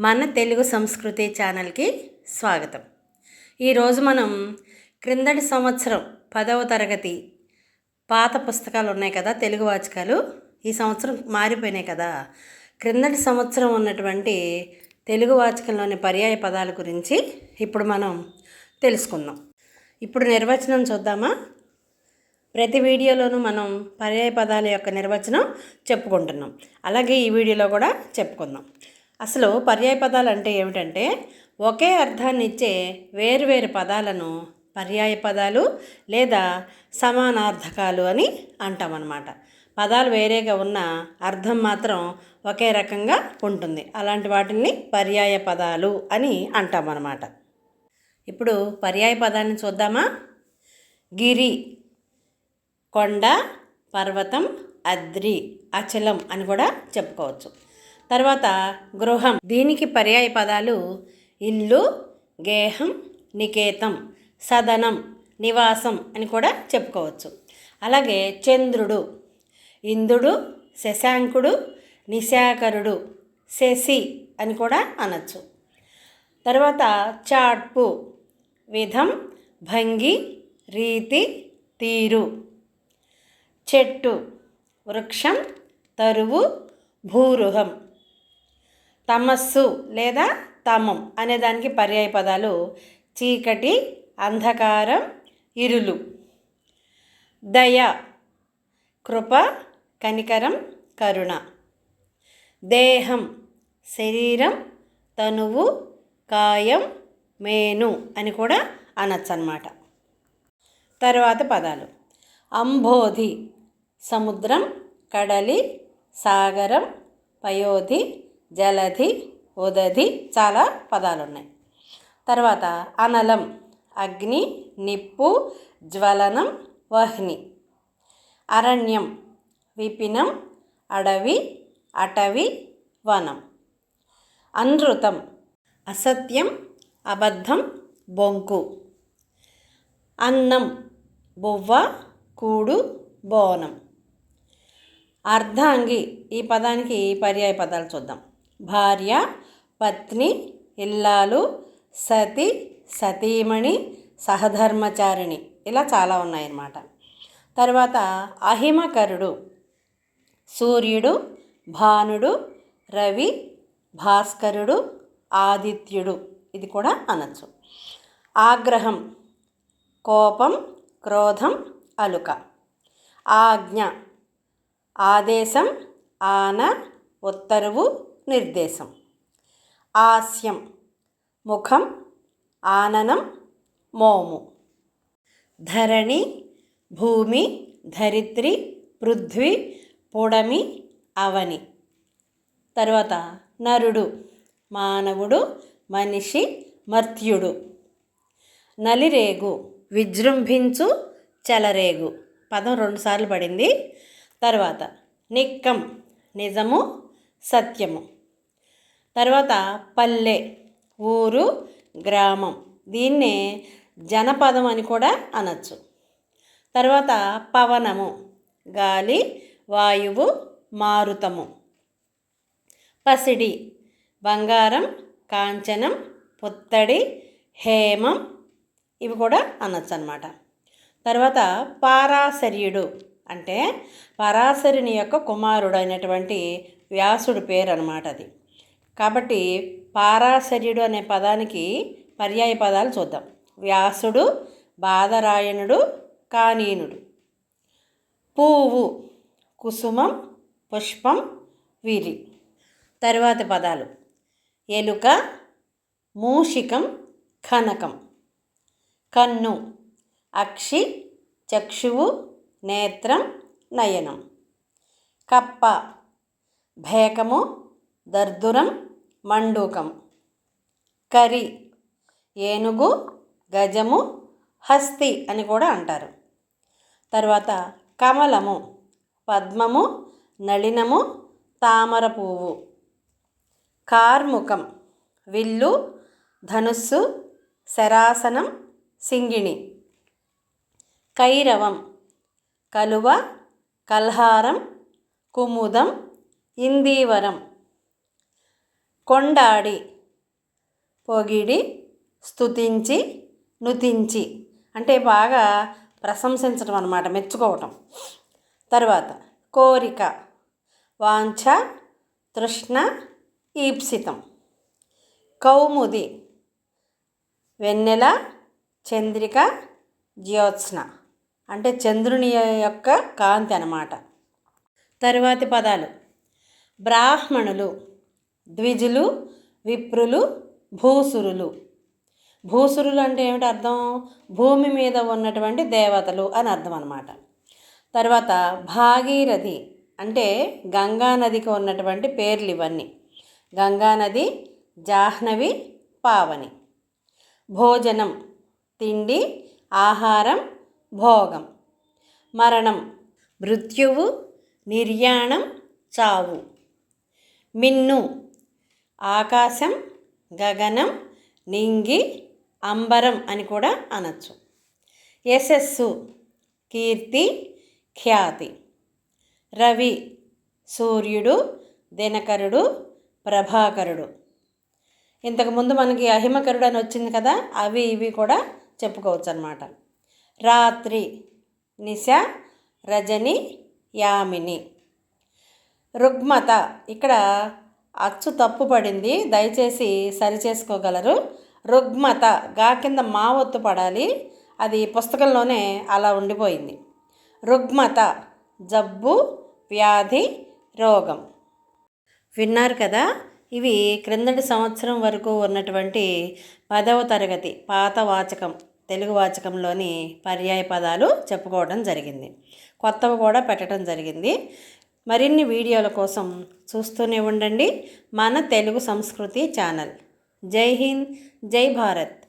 మన తెలుగు సంస్కృతి ఛానల్కి స్వాగతం. ఈరోజు మనం క్రిందటి సంవత్సరం పదవ తరగతి పాత పుస్తకాలు ఉన్నాయి కదా తెలుగు వాచకాలు. ఈ సంవత్సరం మారిపోయినాయి కదా. క్రిందటి సంవత్సరం ఉన్నటువంటి తెలుగు వాచకంలోని పర్యాయ పదాల గురించి ఇప్పుడు మనం తెలుసుకుందాం. ఇప్పుడు నిర్వచనం చూద్దామా? ప్రతి వీడియోలోనూ మనం పర్యాయ పదాల యొక్క నిర్వచనం చెప్పుకుంటున్నాం. అలాగే ఈ వీడియోలో కూడా చెప్పుకుందాం. అసలు పర్యాయ పదాలు అంటే ఏమిటంటే ఒకే అర్థాన్ని ఇచ్చే వేరువేరు పదాలను పర్యాయ పదాలు లేదా సమానార్థకాలు అని అంటామన్నమాట. పదాలు వేరేగా ఉన్న అర్థం మాత్రం ఒకే రకంగా ఉంటుంది. అలాంటి వాటిని పర్యాయ పదాలు అని అంటామన్నమాట. ఇప్పుడు పర్యాయ పదాన్ని చూద్దామా? గిరి కొండ పర్వతం అద్రి అచలం అని కూడా చెప్పుకోవచ్చు. తర్వాత గృహం. దీనికి పర్యాయ పదాలు ఇల్లు గేహం నికేతం సదనం నివాసం అని కూడా చెప్పుకోవచ్చు. అలాగే చంద్రుడు ఇంద్రుడు శశాంకుడు నిశాకరుడు శశి అని కూడా అనొచ్చు. తర్వాత చాట్పు విధం భంగి రీతి తీరు. చెట్టు వృక్షం తరువు భూరుహం. తమస్సు లేదా తమం అనే దానికి పర్యాయ పదాలు చీకటి అంధకారం ఇరులు. దయ కృప కనికరం కరుణ. దేహం శరీరం తనువు కాయం మేను అని కూడా అనొచ్చు తర్వాత పదాలు. అంబోధి సముద్రం కడలి సాగరం పయోధి జలధి ఉదధి చాలా పదాలు ఉన్నాయి తర్వాత అనలం అగ్ని నిప్పు జ్వలనం వహ్ని. అరణ్యం విపినం అడవి అటవి వనం. అనృతం అసత్యం అబద్ధం బొంకు. అన్నం బొవ్వ కూడు బోనం. అర్ధాంగి ఈ పదానికి పర్యాయ పదాలు చూద్దాం. భార్య పత్ని ఇల్లాలు సతి సతీమణి సహధర్మచారిణి. ఇలా చాలా ఉన్నాయన్నమాట. తర్వాత అహిమకరుడు సూర్యుడు భానుడు రవి భాస్కరుడు ఆదిత్యుడు. ఇది కూడా అనొచ్చు. ఆగ్రహం కోపం క్రోధం అలుక. ఆజ్ఞ ఆదేశం ఆన ఉత్తరువు నిర్దేశం. ఆస్యం. ముఖం ఆననం మోము. ధరణి భూమి ధరిత్రి పృథ్వీ పుడమి అవని. తర్వాత నరుడు మానవుడు మనిషి మర్త్యుడు. నలిరేగు విజృంభించు చెలరేగు. పదం రెండుసార్లు పడింది. తర్వాత నిక్కం నిజము సత్యము. తర్వాత పల్లె ఊరు గ్రామం. దీన్నే జనపదం అని కూడా అనొచ్చు. తర్వాత పవనము గాలి వాయువు మారుతము. పసిడి బంగారం కాంచనం పుత్తడి హేమం ఇవి కూడా అనొచ్చు అనమాట తర్వాత పారాశర్యుడు అంటే పరాశరుని యొక్క కుమారుడు అయినటువంటి వ్యాసుడు పేరు అనమాట అది. కాబట్టి పారాశర్యుడు అనే పదానికి పర్యాయ పదాలు చూద్దాం. వ్యాసుడు బాధరాయణుడు కానీనుడు. పువ్వు కుసుమం పుష్పం వీరి. తరువాతి పదాలు. ఎలుక మూషికం కనకం కన్ను అక్షి చక్షువు నేత్రం నయనం. కప్ప భేకము దర్దురం మండూకం. కరి ఏనుగు గజము హస్తి అని కూడా అంటారు. తర్వాత కమలము పద్మము నళినము తామర పువ్వు. కార్ముకం విల్లు ధనుస్సు శరాసనం సింగిణి. కైరవం కలువ కల్హారం కుముదం ఇందీవరం కొండాడి పొగిడి స్తుతించి నుతించి అంటే బాగా ప్రశంసించడం అనమాట మెచ్చుకోవటం. తర్వాత కోరిక వాంఛ తృష్ణ ఈప్సితం. కౌముది వెన్నెల చంద్రిక జ్యోత్స్న. అంటే చంద్రుని యొక్క కాంతి అనమాట తరువాతి పదాలు. బ్రాహ్మణులు ద్విజులు విప్రులు భూసురులు. భూసురులు అంటే ఏమిటి అర్థం? భూమి మీద ఉన్నటువంటి దేవతలు అని అర్థం అనమాట తర్వాత భాగీరథి అంటే గంగా నదికి ఉన్నటువంటి పేర్లు ఇవన్నీ. గంగా నది జాహ్నవి పావని. భోజనం తిండి ఆహారం భోగం. మరణం మృత్యువు నిర్యాణం చావు. మిన్ను. ఆకాశం గగనం నింగి అంబరం అని కూడా అనొచ్చు. యశస్సు కీర్తి ఖ్యాతి. రవి సూర్యుడు దినకరుడు ప్రభాకరుడు. ఇంతకుముందు మనకి అహిమకరుడు అని వచ్చింది కదా అవి ఇవి కూడా చెప్పుకోవచ్చు అనమాట రాత్రి నిశ రజని యామిని. రుగ్మత. ఇక్కడ అచ్చు తప్పు పడింది. దయచేసి సరిచేసుకోగలరు రుగ్మత. గా కింద మా ఒత్తు పడాలి. అది పుస్తకంలోనే అలా ఉండిపోయింది. రుగ్మత. జబ్బు వ్యాధి రోగం. విన్నారు కదా? ఇవి క్రిందటి సంవత్సరం వరకు ఉన్నటువంటి పదవ తరగతి పాత వాచకం తెలుగు వాచకంలోని పర్యాయ పదాలు చెప్పుకోవడం జరిగింది. కొత్తవి కూడా పెట్టడం జరిగింది. మరిన్ని వీడియోల కోసం చూస్తూనే ఉండండి. మన తెలుగు సంస్కృతి ఛానల్. జై హింద్ జై భారత్.